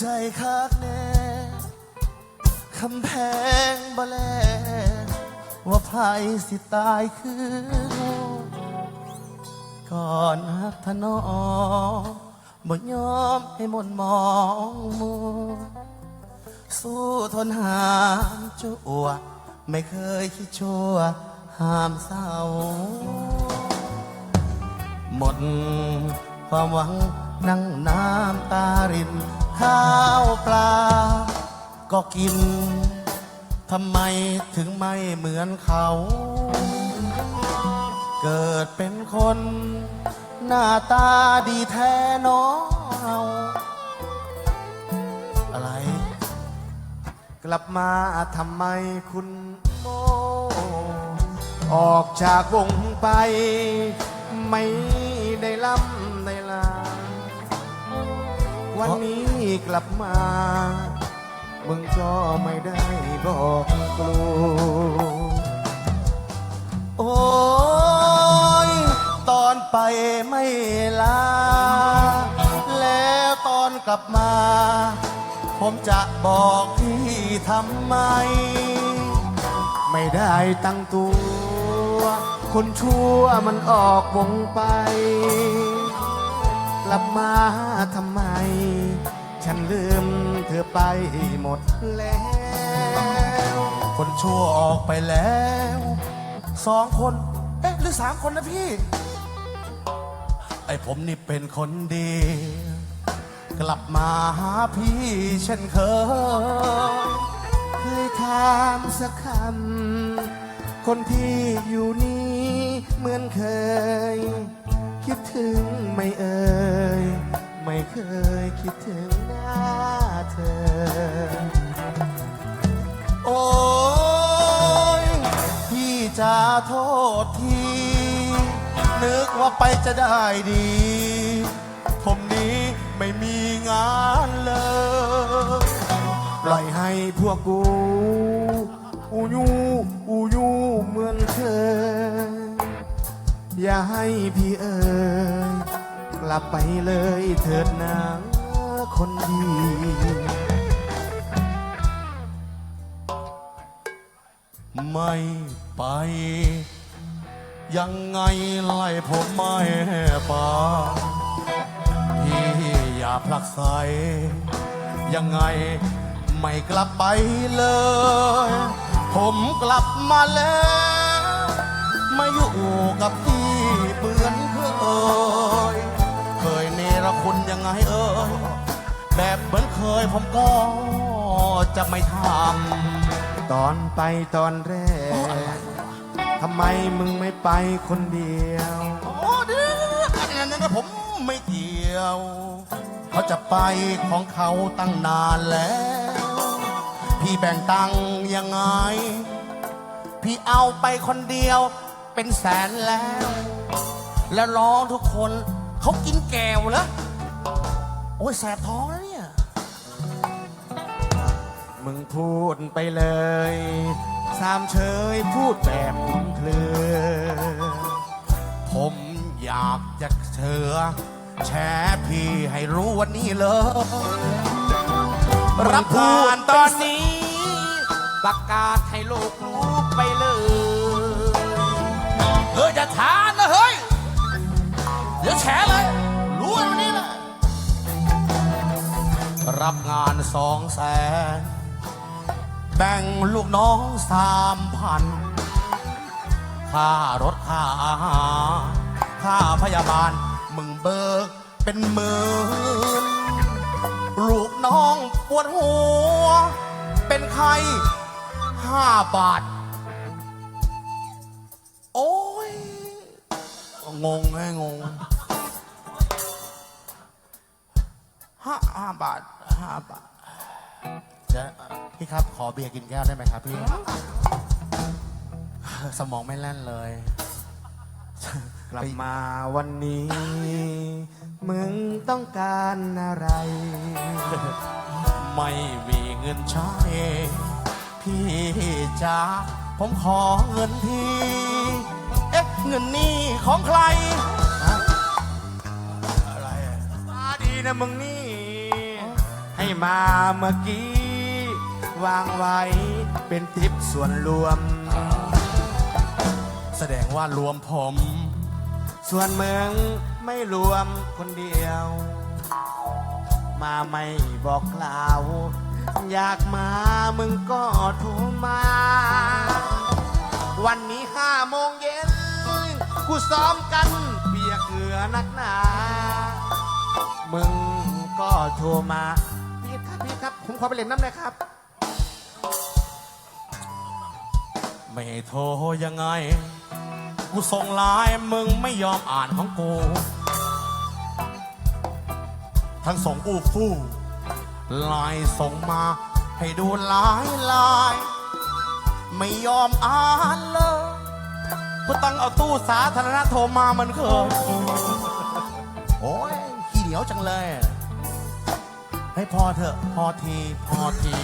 ใจคักแน่คำแพงบ่แล ว่าไผสิตายคือก่อนฮักทนอมบ่ยอมให้หมนมองมัวสู้ทนหามจั่วไม่เคยคิดชั่วห้ามเศร้า หมดความหวังนั่งน้ำตาริน ข้าวปลา ก็กิน ทำไมถึงไม่เหมือนเขา เกิดเป็นคน หน้าตาดีแท้เน้องเราอะไร กลับมาทำไมคุณโมออกจากวงไป ไม่ได้ล่ำ วันนี้กลับมา มึงก็ไม่ได้บอกกลูโอ้ยตอนไปไม่ลา แล้วตอนกลับมา ผมจะบอกพี่ทำไม ไม่ได้ตั้งตัว คนชั่วมันออกวงไป ลับมาทำไม ฉันลืมเธอไปหมดแล้ว คนชั่วออกไปแล้วสองคน เอ๊ะ หรือสามคนนะพี่ ไอผมนี่เป็นคนดี กลับมาหาพี่เช่นเคยเคยถามสักคำคนที่อยู่นี่เหมือนเคย คิดถึงไม่เอ่ยไม่เคยคิดถึงหน้าเธอ โอ้ยพี่จะโทษที นึกว่าไปจะได้ดี ผมนี้ไม่มีงานเลย ปล่อยให้พวกกู อูยูอูยูเหมือนเคย อย่าให้พี่เอ๋ยกลับไปเลยเถิดนะคนดีไม่ไป ยังไงไล่ผมไม่ไปพี่อย่าพลักใสยังไงไม่กลับไปเลย ผมกลับมาแล้ว มาอยู่กับพี่เหมือนเคยเคยเนรคุณยังไงเอ่ยแบบเหมือนเคยผมก็จะไม่ทำตอนไปตอนแรกทำไมมึงไม่ไปคนเดียว โอ้เดี๋ยวอันนั้นนะผมไม่เกี่ยวเขาจะไปของเขาตั้งนานแล้ว พี่แบ่งตังค์ยังไง พี่เอาไปคนเดียว เป็นแสนแล้ว แล้วร้องทุกคนเขากินแก้วแล้วโอ้ยแสบท้องแล้วเนี่ย มึงพูดไปเลย สามเชยพูดแบบคลุมเครือ ผมอยากจะเชื่อแชร์พี่ให้รู้วันนี้เลย รับพูผ่าดนตตออนนนี้ ประกาศให้โลกรู้ไปเลย เฮ้ยอย่าทานนะเฮ้ย เดี๋ยวแฉเลย รู้วันนี้แหละ รับงานสองแสนแบ่งลูกน้องสามพัน ค่ารถค่าอาหารค่าพยาบาล มึงเบิกเป็นหมื่นลูกน้องปวดหัว เป็นใครห้าบาท งงไงงงห้าห้าบาทห้าบาทเดี๋ยวพี่ครับขอเบียร์กินแก้วได้ไหมครับพี่ สมองไม่แล่นเลย กลับมาวันนี้ มึงต้องการอะไร ไม่มีเงินใช้ พี่จ๋าผมขอเงินที เงินนี่ของใครอะไรอะมาดีนะมึงนี่ให้ให้มาเมื่อกี้ วางไว้เป็นทิปส่วนรวม แสดงว่ารวมผม ส่วนมึงไม่รวมคนเดียว มาไม่บอกกล่าว อยากมามึงก็โทรมา วันนี้ห้าโมงเย็น กูซ้อมกันเปียกเหงื่อนักหนา มึงก็โทรมาพี่ครับพี่ครับ ผมขอไปเล่นน้ำหน่อยครับ ไม่โทรยังไง กูส่งไลน์มึงไม่ยอมอ่านของกู ทั้งส่งอู้ฟู่ไลน์ส่งมาให้ดูหลายไลน์ไม่ยอมอ่านเลย งเอาตู้สาธารณะโทรมามันเคยโอ้ยขี้เหนียวจังเลย ให้พอเถอะ พอที พอที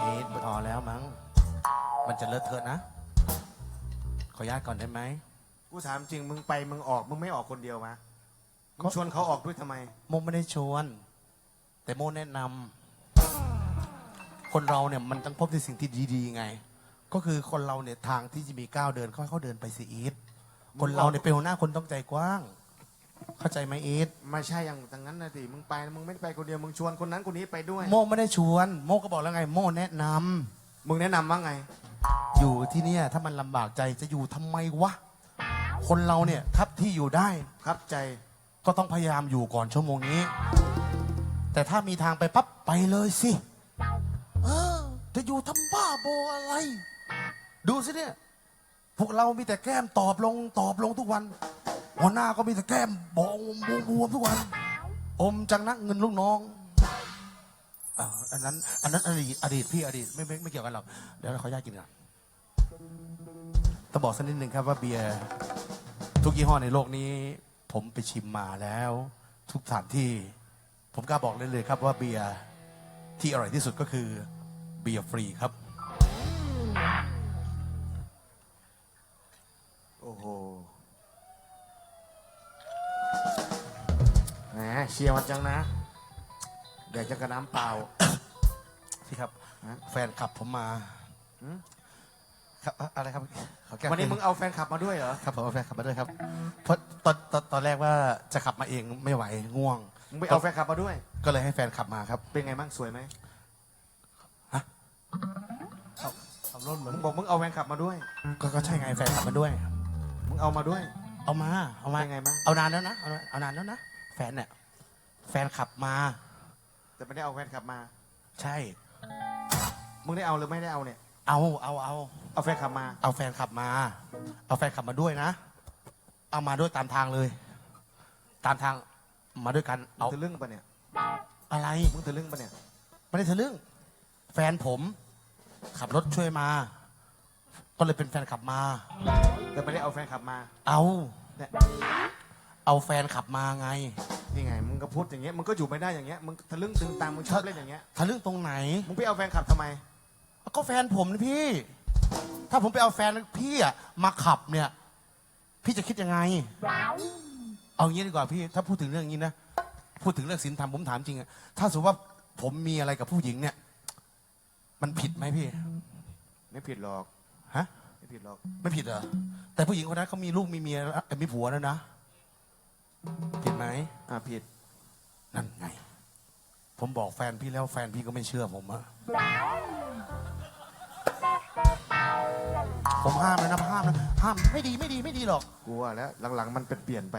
เอ็ดพอแล้วมั้ง มันจะเลอะเทอะนะ ขออนุญาตก่อนได้ไหม กูถามจริงมึงไปมึงออกมึงไม่ออกคนเดียวมะมึงชวนเขาออกด้วยทำไม โมไม่ได้ชวน แต่โมแนะนำคนเราเนี่ยมันต้องพบในสิ่งที่ดี ๆ ไง ก็คือคนเราเนี่ยทางที่จะมีก้าวเดินค่อยเขาเดินไปสิอีทคนเราเนี่ยเป็นหัวหน้าคนต้องใจกว้าง เข้าใจไหมอีทไม่ใช่อย่างดังนั้นนะสิมึงไปมึงไม่ได้ไปคนเดียวมึงชวนคนนั้นคนนี้ไปด้วย โมไม่ได้ชวน โมก็บอกแล้วไง โมแนะนำมึงแนะนำว่าไง อยู่ที่เนี่ยถ้ามันลำบากใจจะอยู่ทำไมวะ คนเราเนี่ยครับที่อยู่ได้ ครับใจก็ต้องพยายามอยู่ก่อนชั่วโมงนี้ แต่ถ้ามีทางไปปั๊บไปเลยสิ เออ จะอยู่ทำบ้าโบอะไร ดูสิเนี่ย พวกเรามีแต่แก้มตอบลงตอบลงทุกวัน หัวหน้าก็มีแต่แก้มบองบวมๆทุกวัน อมจังนักเงินลูกน้องอ่าอันนั้น อันนั้นอดีตอดีตพี่อดีตไม่ไม่ไม่เกี่ยวกันหรอกเดี๋ยวเราขออนุญาตกินก่อนต้องบอกสักนิดหนึ่งครับว่าเบียร์ทุกยี่ห้อในโลกนี้ ผมไปชิมมาแล้ว ทุกสถานที่ ผมกล้าบอกเลยเลยครับว่าเบียร์ที่อร่อยที่สุดก็คือเบียร์ฟรีครับ โอ้โหแหมเชียร์มันจังนะเดี๋ยวจะกระน้ำเปล่า พี่ครับ ฮะ แฟนขับผมมาหืมครับอะอะไรครับขอแก้วันนี้มึงเอาแฟนคลับมาด้วยเหรอ ครับผมเอาแฟนขับมาด้วยครับเพราะตอนตอนตอนแรกว่าจะขับมาเองไม่ไหวง่วงมึงไปเอาแฟนคลับมาด้วย ก็เลยให้แฟนขับมาครับ เป็นไงบ้างสวยไหม ขับรถเหมือนมึงบอกมึงเอาแฟนคลับมาด้วย ก็ก็ใช่ไงแฟนขับมาด้วยมึงเอามาด้วยเอามาเอามา เป็นไงบ้างเอานานแล้วนะเอาเอานานแล้วนะ แฟนเนี่ยแฟนขับมา แต่ไม่ได้เอาแฟนคลับมา ใช่ มึงได้เอาหรือไม่ได้เอาเนี่ย เอาเอาเอา เอาแฟนคลับมา เอาแฟนขับมา เอาแฟนขับมาด้วยนะ เอามาด้วยตามทางเลย ตามทางมาด้วยกันเอามึงทะลึ่งปะเนี่ย อะไร มึงทะลึ่งปะเนี่ย ไม่ได้ทะลึ่งแฟนผม ขับรถช่วยมา ก็เลยเป็นแฟนขับมา แต่ไม่ได้เอาแฟนคลับมา เอาเนี่ยเอาแฟนขับมาไง นี่ไง มึงก็พูดอย่างเงี้ย มึงก็อยู่ไม่ได้อย่างเงี้ย มึงทะลึ่งตึงตังมึงชอบเล่นอย่างเงี้ย ทะลึ่งตรงไหน มึงไปเอาแฟนคลับทำไม ก็แฟนผมนะพี่ ถ้าผมไปเอาแฟนพี่อะมาขับเนี่ย พี่จะคิดยังไง เอางี้ดีกว่าพี่ ถ้าพูดถึงเรื่องนี้นะ พูดถึงเรื่องศีลธรรมผมถามจริงอะถ้าสมมติว่าผมมีอะไรกับผู้หญิงเนี่ย มันผิดไหมพี่ ไม่ผิดหรอก ฮะ ไม่ผิดหรอก ไม่ผิดเหรอ แต่ผู้หญิงคนนั้นเขามีลูกมีเมียแล้วเอ้ยมีผัวแล้วนะ ผิดไหม อ่าผิด นั่นไง ผมบอกแฟนพี่แล้วแฟนพี่ก็ไม่เชื่อผมอะผมห้ามแล้วนะห้ามนะห้ามไม่ดีไม่ดีไม่ดีหรอกกูว่าแล้ว หลังๆ มันเป็นเปลี่ยนไป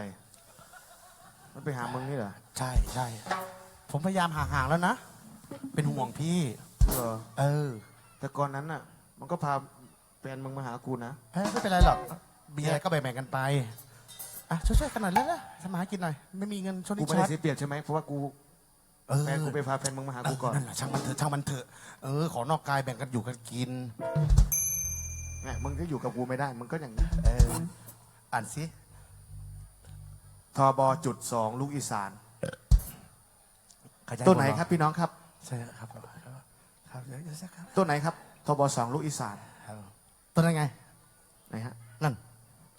มันไปหามึงนี่เหรอ ใช่ใช่ ผมพยายามห่างๆแล้วนะ เป็นห่วงพี่ เหรอเออแต่ก่อนนั้นน่ะ มันก็พาแฟนมึงมาหากูนะ เอ้ยไม่เป็นไรหรอกมีอะไรก็แบ่งๆกันไปอะช่วยๆกันหน่อยเลยนะสมาหากินหน่อยไม่มีเงินช่วงกูนี้ไม่ช็ได้อตเสียเปรียบใช่ไหมเพราะว่ากูเออแฟนกูไปพาแฟนมึงมาหากูก่อนเนั่นแหละช่างมันเถอะช่างมันเถอะเออขอนอกกายแบ่งกันอยู่กันกินแหมมึงก็อยู่กับกูไม่ได้ มึงก็อย่างนี้เอออ่านสิทอบอจุดสองลูกอีสาน ขยายต้นไหนวงครับพี่น้องครับ ใช่ครับ ครับครับเดี๋ยวจะสักครับต้นไหนครับทบสองลูกอีสานครับต้นนั้นไงไหนฮะนั่น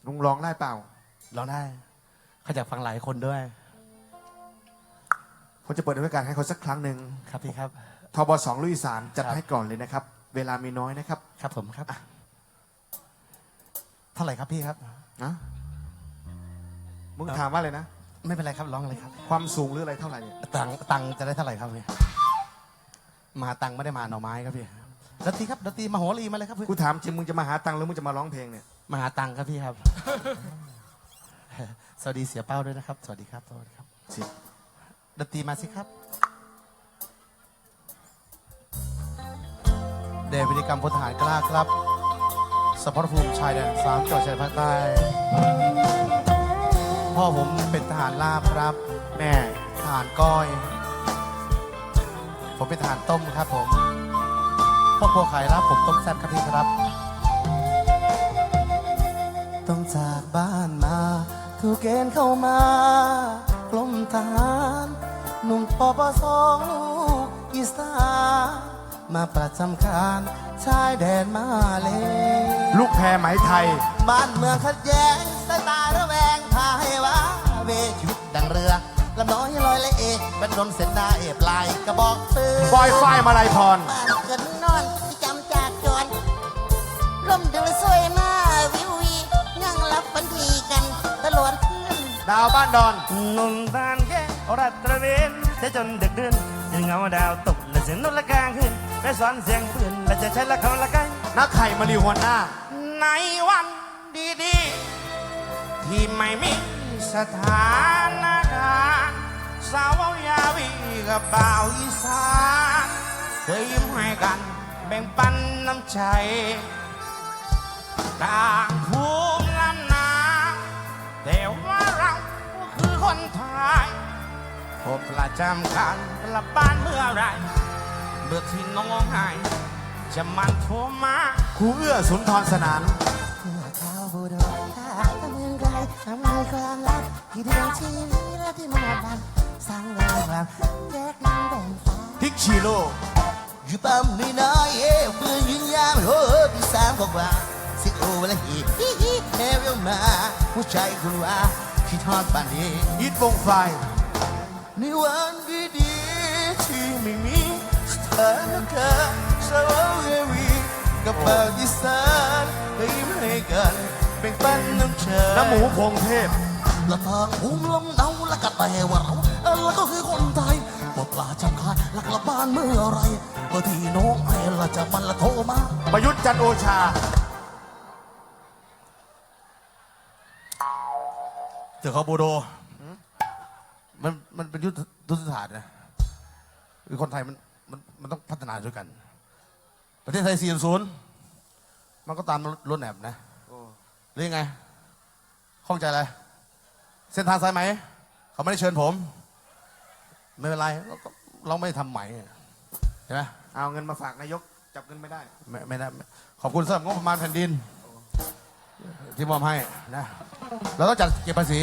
ลุงร้องได้เปล่าลองได้เขาอยากฟังหลายคนด้วยผมจะเปิดโอกาสให้เขาสักครั้งหนึ่งครับพี่ครับทบสองลุยสารจัดครับให้ก่อนเลยนะครับ เวลามีน้อยนะครับ ครับผมครับเท่าไหร่ครับพี่ครับนะมึงถามว่าอะไรนะ ไม่เป็นไรครับร้องเลยครับ ความสูงหรืออะไรเท่าไหร่เนี่ยตังค์ตังค์จะได้เท่าไหร่ครับพี่ มาตังค์ไม่ได้มาหน่อไม้ครับพี่ดนตรีครับดนตรีมโหรีมาเลยครับพี่กูถามจริงมึงจะมาหาตังค์หรือมึงจะมาร้องเพลงเนี่ย มาหาตังค์ครับพี่ครับ สวัสดีเสียเป้าด้วยนะครับ สวัสดีครับสวัสดีครับสิดนตรีมาสิครับเดชวินิกรรมพลทหารกล้าครับสมรภูมิชายแดนสามจังหวัดชายแดนภาคใต้พ่อผมเป็นทหารลาบครับ แม่ทหารก้อย ผมเป็นทหารต้มครับผมพวกพวกขายรับผมต้มแซ่บครับพี่ครับ ต้องจากบ้านมาถูกเกณฑ์เข้ามากลมทหารหนุ่มปปสองลูกอีสานมาประจำการชายแดนมาเลยลูกแพรไหมไทย บ้านเมืองขัดแย้งสายตาระแวงพาให้ว่าเวชีวิตดังเรือลำน้อยลอยละเอก เป็นดนเส้นได้ปลายกระบอกปืนบอยฝ้ายมาลัยพร บ้านเกิดนอนที่จำจากจรร่มดึงสวยหน้าวิววีนั่งรับบันทีกันตลอดคืนดาวบ้านดอน หนุ่มตานแก่รัดตระเวนแต่จนดึกดื่นยังเงาดาวตกและเสียงนกละกลางคืนไปสอนเสียงปืนและจะใช้ละครละกันนักไข่มารีหัวหน้า ในวันดีๆ ที่ไม่มีสถานการณ์ สาวยาวีกับบ่าวอีสานเคยยิ้มให้กันแบ่งปันน้ำใจต่างภูมิลำนาแต่ว่าเราก็คือคนไทยพบประจำกันกลับบ้านเมื่อไหรเบื่อที่น้องหายจะมันโทรมาครูเอื้อสุนทรสนานเมื่อเช้าบูโดถ้าตะเมืองไกลทำให้ความลับที่เดือนชีวิตและที่มาบัน สร้างเรื่องราวแยกน้ำแบ่งฟ้าทิกชิโร่อยู่ปั๊มนี่น้อยเอ้ปืนยิงยามโอ้พี่สามกว่าสิโอและฮีฮิฮิเฮเวลมาผู้ชายคนว่าคิดทอดบ้านนี้ยิดวงไฟในวันดีๆที่ไม่มีสถานการณ์สาวเอวีกับบ่าวอีสานไปยิ้มให้กันเป็นปันน้ำเชยน้ำหมูพงเทพละทางภูมิลำเนาและก็แต่ว่าเรา เออแล้วก็คือคนไทยหมดปลาจำคาดหลักละบ้านเมื่อไรเมื่อที่น้องไอ้ละจะมันละโทรมาประยุทธ์จันทร์โอชาเจอเขาบูโด มันมันเป็นยุทธยุทธศาสตร์นะคือคนไทยมันมันมันต้องพัฒนาด้วยกัน ประเทศไทย 40 มันก็ตามรถแหนบนะหรือยังไงข้องใจอะไร เส้นทางสายไหม เขาไม่ได้เชิญผม ไม่เป็นไรเราก็เราไม่ได้ทำไหมเห็นไหมเอาเงินมาฝากนายกจับเงินไม่ได้ ไม่ไม่ได้ไม่ขอบคุณสำหรับงบประมาณแผ่นดิน ที่มอบให้นะเราต้องจัดเก็บภาษี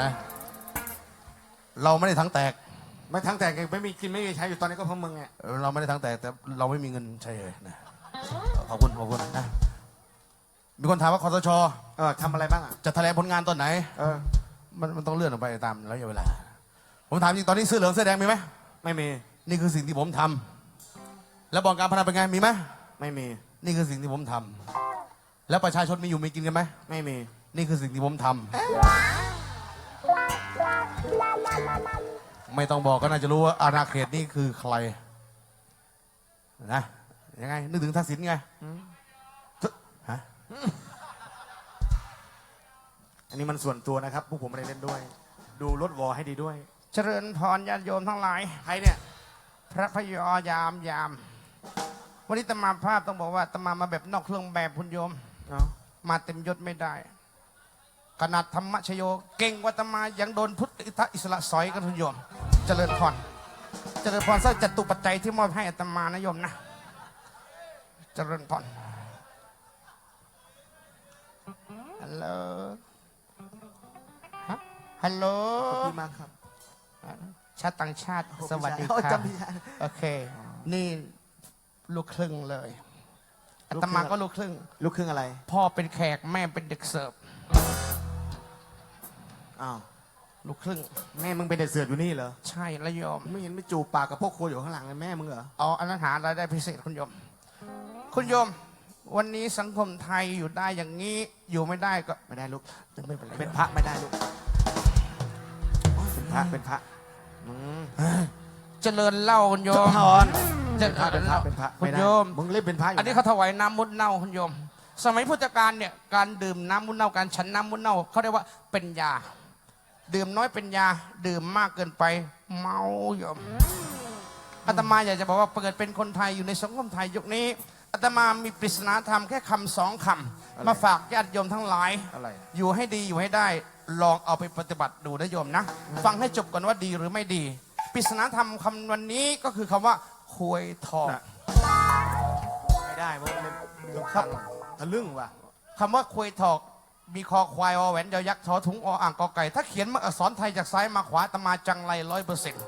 นะเราไม่ได้ทั้งแตก ไม่ทั้งแต่งไม่มีกินไม่มีใช้อยู่ตอนนี้ก็เพราะมึงไงเราไม่ได้ทั้งแตกแต่เราไม่มีเงินใช้เลยนะขอบคุณขอบคุณนะมีคนถามว่าคอสช เออทำอะไรบ้างอะจะแถลงผลงานตอนไหน เออ มันมันต้องเลื่อนออกไปตามระยะเวลา ผมถามจริงตอนนี้เสื้อเหลืองเสื้อแดงมีไหมไม่มี นี่คือสิ่งที่ผมทำแล้วบ่อนการพนันเป็นไงมีไหมไม่มี นี่คือสิ่งที่ผมทำแล้วประชาชนมีอยู่มีกินกันไหมไม่มี นี่คือสิ่งที่ผมทำไม่ต้องบอกก็น่าจะรู้ว่าอาณาเขตนี่คือใครนะยังไง นึกถึงทักษิณไงฮะอันนี้มันส่วนตัวนะครับ พวกผมไม่ได้เล่นด้วย ดูรถวอให้ดีด้วย เจริญพรญาติโยมทั้งหลาย ใครเนี่ย พระพยอยามยาม วันนี้ตมาภาพต้องบอกว่าตมามาแบบนอกเครื่องแบบคุณโยม เอามาเต็มยศไม่ได้ ขนาดธรรมชโย เก่งกว่าตมายังโดนพุทธอิทธอิสระสอยกันคุณโยม เจริญพร เจริญพรสร้อยจตุปัจจัยที่มอบให้อาตมานะโยมนะ เจริญพรฮัลโหลฮะฮัลโหล ขอบคุณมากครับ ชาติต่างชาติ สวัสดีโอ้ครัจำบ ไม่ได้ โอเค นี่ลูกครึ่งเลยอาลูกตครึ่งมาก็ลูกครึ่ง ลูกครึ่งอะไร พ่อเป็นแขกแม่เป็นเด็กเสิร์ฟอ้าว ลูกครึ่ง แม่มึงเป็นเด็กเสืออยู่นี่เหรอ ใช่แล้วโยม ไม่เห็นไม่จูบปากกับพวกโคอยู่ข้างหลังเลยแม่มึงเหรอ เอาอันนั้นหารายได้พิเศษคุณโยม คุณโยม วันนี้สังคมไทยอยู่ได้อย่างนี้ อยู่ไม่ได้ก็ไม่ได้ลูก ไม่เป็นไรเป็นพระไม่ได้ลูกเป็นพระ เป็นพระอืม เจริญเล่าคุณโยมถอนเจเป็นพริระญเป็นพระเป็นพระคุไม่ณได้โยม มึงเล่นเป็นพระอยู่อันนี้เขาถวายน้ำมุดเน่าคุณโยม สมัยพุทธกาลเนี่ยการดื่มน้ำมุดเน่าการฉันน้ำมุดเน่าเขาเรียกว่าเป็นยา ดื่มน้อยเป็นยา ดื่มมากเกินไป เมาโยมอาตมาอยากจะบอกว่าเกิดเป็นคนไทยอยู่ในสังคมไทยยุคนี้อาตมามีปริศนาธรรมแค่คำสองคำมาฝากญาติโยมทั้งหลาย อะไร อยู่ให้ดีอยู่ให้ได้ ลองเอาไปปฏิบัติดูนะโยมนะ ฟังให้จบก่อนว่าดีหรือไม่ดีปริศนาธรรมคำวันนี้ก็คือคำว่าควยทองน่ะไม่ได้มึงเล่นมึงครับทะลึ่งว่ะคำว่าควยทอกมีคอควายวอแหวนยอยักษ์ทอถุงออ่างกอไก่ ถ้าเขียนมาอักษรไทยจากซ้ายมาขวาตมาจังไรร้อยเปอร์เซ็นต์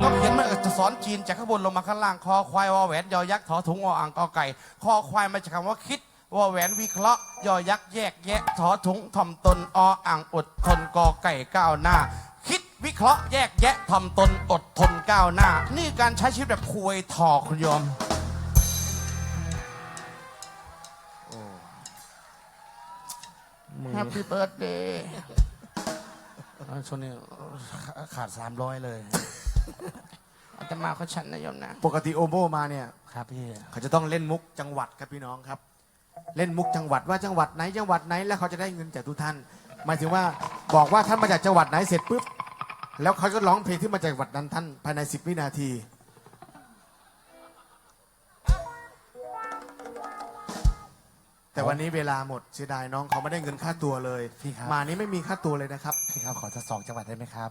ถ้าเขียนมาอักษรจีนจากข้างบนลงมาข้างล่างคอควายวอแหวนยอยักษ์ทอถุงออ่างกอไก่ คอควายมาจากคำว่าคิด วอแหวนวิเคราะห์ยอยักษ์แยกแยะทอถุงถ่อมตนออ่างอดทนกอไก่ก้าวหน้า คิดวิเคราะห์แยกแยะถ่อมตนอดทนก้าวหน้า นี่การใช้ชีวิตแบบควยทอกคุณโยมแฮปปี้เบิร์ดเดย์ช่วงนี้ขาดสามร้อยเลยอาตมาเขาฉันนะโยมนะ ปกติโอโบมาเนี่ย ครับพี่ เขาจะต้องเล่นมุกจังหวัดครับพี่น้องครับ เล่นมุกจังหวัดว่าจังหวัดไหนจังหวัดไหนแล้วเขาจะได้เงินจากทุกท่านหมายถึงว่าบอกว่าท่านมาจากจังหวัดไหนเสร็จปุ๊บแล้วเขาก็ร้องเพลงที่มาจากจังหวัดนั้นท่านภายใน10วินาที แต่วันนี้เวลาหมดเสียดายน้องเขาไม่ได้เงินค่าตัวเลย พี่ครับ มานี้ไม่มีค่าตัวเลยนะครับ พี่ครับขอสักสองจังหวัดได้ไหมครับ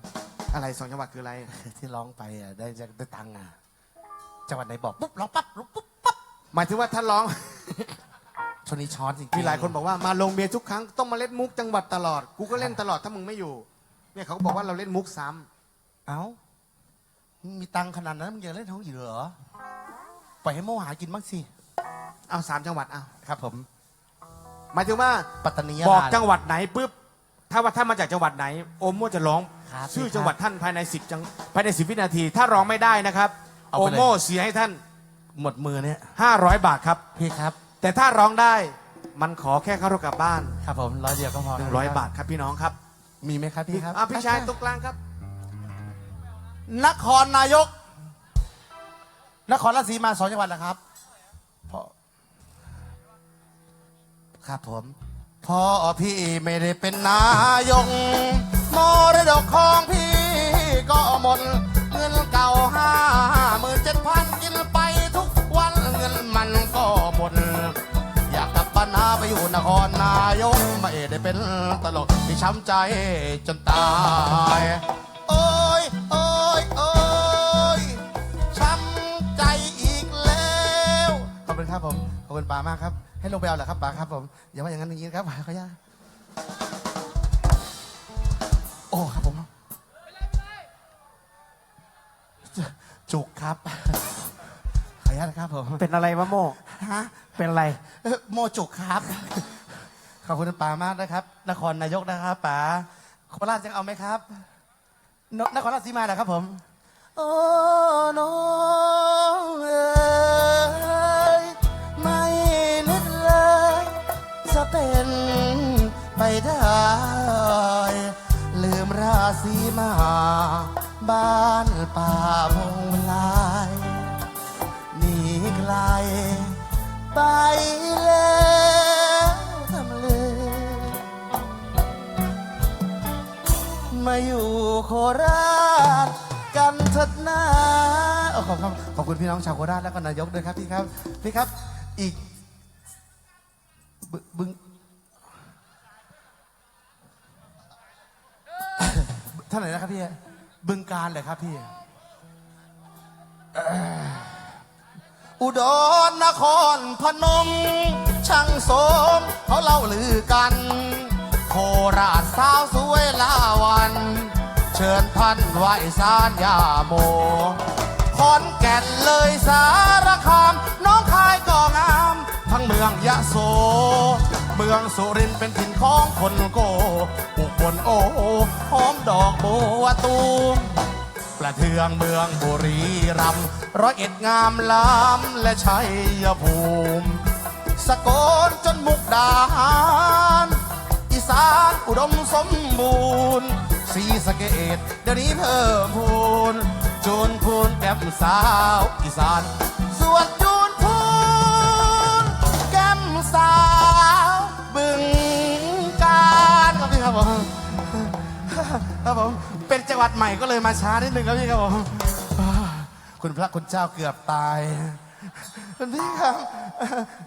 อะไรสองจังหวัดคืออะไร ที่ร้องไปอะได้จะได้ตังค์อะจังหวัดไหนบอกปุ๊บร้องปั๊บร้องปุ๊บปั๊บหมายถึงว่าท่านร้อง ช่วงนี้ช้อนจริงๆมีหลายคนบอกว่ามาลงเบียร์ทุกครั้งต้องมาเล่นมุกจังหวัดตลอด กูก็เล่นตลอดถ้ามึงไม่อยู่ เนี่ยเขาก็บอกว่าเราเล่นมุกซ้ำเอ้ามีตังค์ขนาดนั้นมึงยังเล่นท้องอยู่เหรอ ปล่อยให้โมหากินบ้างสิ เอาสามจังหวัดเอาครับ ผม หมายถึงว่าปัตตานีบอกยะลาจังหวัดไหนปุ๊บถ้าว่าท่านมาจากจังหวัดไหน โอมโมจะร้อง ครับชื่อพี่ครับจังหวัดท่านภายในสิบจังภายในสิบวินาที ถ้าร้องไม่ได้นะครับเอาโอไปเลย โมเสียให้ท่านหมดมือเนี่ย500บาทครับ พี่ครับ แต่ถ้าร้องได้มันขอแค่เข้ารถกลับบ้านครับผมร้อยเดียวก็พอ100บาทครับพี่น้องครับมีไหมครับพี่ครับอะพี่ชายตรงกลางครับ นครนายก นครราชสีมาสองจังหวัดนะครับพอครับผมพ่อพี่ไม่ได้เป็นนายกมรดกของพี่ก็หมดเงินเก่าห้าหมื่นเจ็ดพัน มันก็หมดอยากกลับบ้านนาไปอยู่นครนายกไม่ได้เป็นตลกที่ช้ำใจจนตาย โอ้ยโอ้ยโอ้ยช้ำใจอีกแล้วขอบคุณครับผมขอบคุณป๋ามากครับ ให้ลงไปเอาเหรอครับป๋าครับผมอย่าว่าอย่างนั้นอย่างนี้นะครับป๋าขออนุญาตโอ้ครับผมจุกครับขออ นุญาตนะครับผมเป็นอะไรวะโมฮะเป็นอะไร เอ่อโมจุกครับ ขอบคุณป๋ามากนะครับ นครนายกนะครับป๋าโคราชจะเอาไหมครับนนครราชสีมาเหรอครับผม โอ้น้องเอ๋ยไม่นึกเลย จะเป็นไปได้ ลืมราศีมา บ้านป่าพงลายหนีไก ลไปแล้วทำเลยมาอยู่โคราชกันเถิดนาโอ้ขอบคุณขอบคุณพี่น้องชาวโคราชและก็นายกด้วยครับพี่ครับพี่ครับอีกบึบึงท่านไหนนะครับพี่บึงการเลยครับพี่ อุดรนครพนม ช่างสมเขาเล่าลือกัน โคราชสาวสวยลาวัน เชิญท่านไหวสารยาโมขอนแก่นเลยสารคามน้องคายก็งาม ทั้งเมืองยะโส เมืองสุรินเป็นถิ่นของคนโกอุบลโอหอมดอกบัวตูม ประเทืองเมืองบุรีรัมย์ร้อยเอ็ดงามล้ำและชัยภูมิ สกลจนมุกดาหารอีสานอุดมสมบูรณ์สีสะเกตเดี๋ยวนี้เพิ่มพูนจนพูนแก้มสาวอีสานส่วนจู ครับผมเป็นจังหวัดใหม่ก็เลยมาช้านิดนึงครับพี่ครับผมคุณพระคุณเจ้าเกือบตายคุณพี่ครับ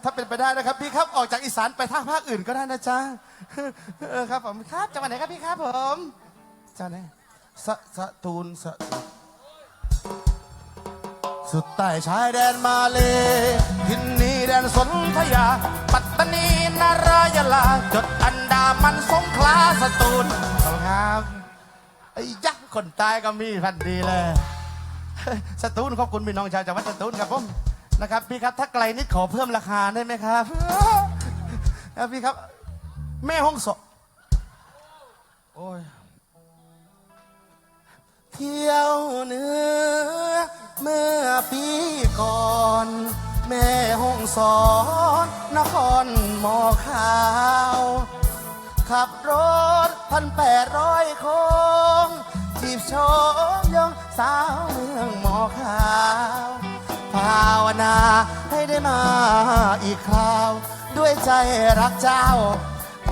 ถ้าเป็นไปได้นะครับพี่ครับออกจากอีสานไปทางภาคอื่นก็ได้นะจ๊ะเออครับผมครับจังหวัดไหนครับพี่ครับผมจังหวัดไหนสะสะตูลสะสุดใต้ชายแดนมาเลยทินนี้แดนสนธยา ปัตตานีนารายลาจดอันดามันสงขลาสตูลขอบคุณครับ ไอ้ยักษ์คนตายก็มีพันดีเลยสตูลขอบคุณพี่น้องชาวจังหวัดสตูลครับผมนะครับ พี่ครับถ้าไกลนิดขอเพิ่มราคาได้ไหมครับครับพี่ครับ แม่ห้องสอนโอ้ยเที่ยวเหนือเมื่อปีก่อน แม่ห้องสอนนครหมอขาว ขับรถ พันแปดร้อยโค้งจีบชมยองสาวเมืองหมอขาวภาวนาให้ได้มาอีกคราว ด้วยใจรักเจ้า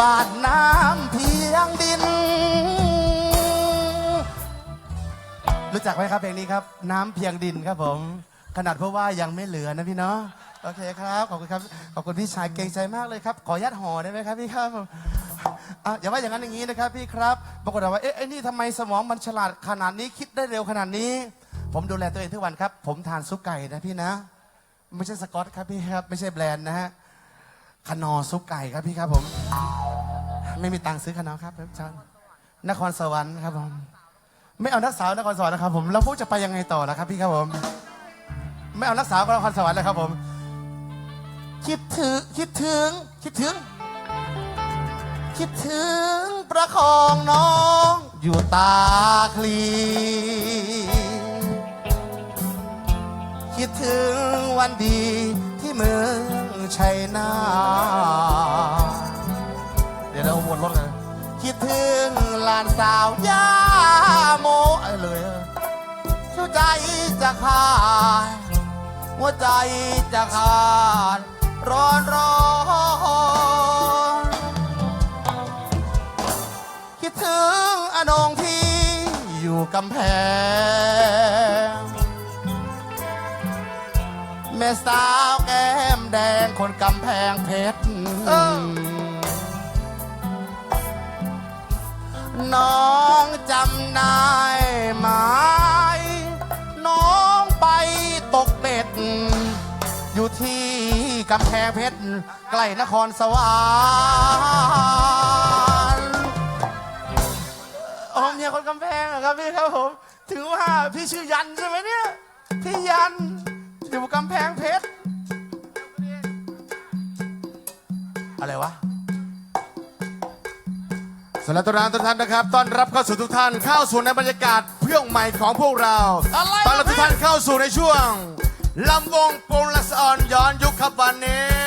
บาดน้ำเพียงดิน รู้จักไหมครับเพลงนี้ครับ น้ำเพียงดินครับผม ขนาดเพราะว่ายังไม่เหลือนะพี่เนาะโอเคครับ ขอบคุณครับ ขอบคุณพี่ชายเก่งใจมากเลยครับ ขออนุญาตห่อได้ไหมครับพี่ครับ อะอย่าว่าอย่างนั้นอย่างนี้นะครับพี่ครับปรากฏว่าเอ๊ะไอ้นี่ทำไมสมองมันฉลาดขนาดนี้คิดได้เร็วขนาดนี้ ผมดูแลตัวเองทุกวันครับ ผมทานซุปไก่นะพี่นะ ไม่ใช่สกอตครับพี่ครับ ไม่ใช่แบรนด์นะฮะขนอซุปไก่ครับพี่ครับผม ไม่มีตังค์ซื้อขนอครับอาจารย์นครสวรรค์ครับผม ไม่เอานักสาวนครสวรรค์นะครับผมแล้วพวกจะไปยังไงต่อล่ะครับพี่ครับผม ไม่เอานักสาวนครสวรรค์เลยครับผม คิดถึงคิดถึงคิดถึง คิดถึงประคองน้องอยู่ตาคลีคิดถึงวันดีที่เมืองชัยนาเดี๋ยวเราวนรถกันคิดถึงหลานสาวย่าโมไอ้เลยอะหัวใจจะขาดหัวใจจะขาดร้อนร้อน ดถึงอนงที่อยู่กำแพง แม่สาวแก้มแดงคนกำแพงเพชรน้องจำได้ไหมน้องไปตกเบ็ด อยู่ที่กำแพงเพชร ใกล้นครสวรรค์ ครับพี่ครับผมถึงว่าพี่ชื่อยันใช่ไหมเนี่ย พี่ยันอยู่กำแพงเพชร อะไรวะ สำหรับตัวรานทุกท่านนะครับ ต้อนรับเข้าสู่ทุกท่านเข้าสู่ในบรรยากาศเพื่องใหม่ของพวกเราอะไรต้อนรับทุกท่านเข้าสู่ในช่วงลำวงโปรลัสออนย้อนยุคครับวันนี้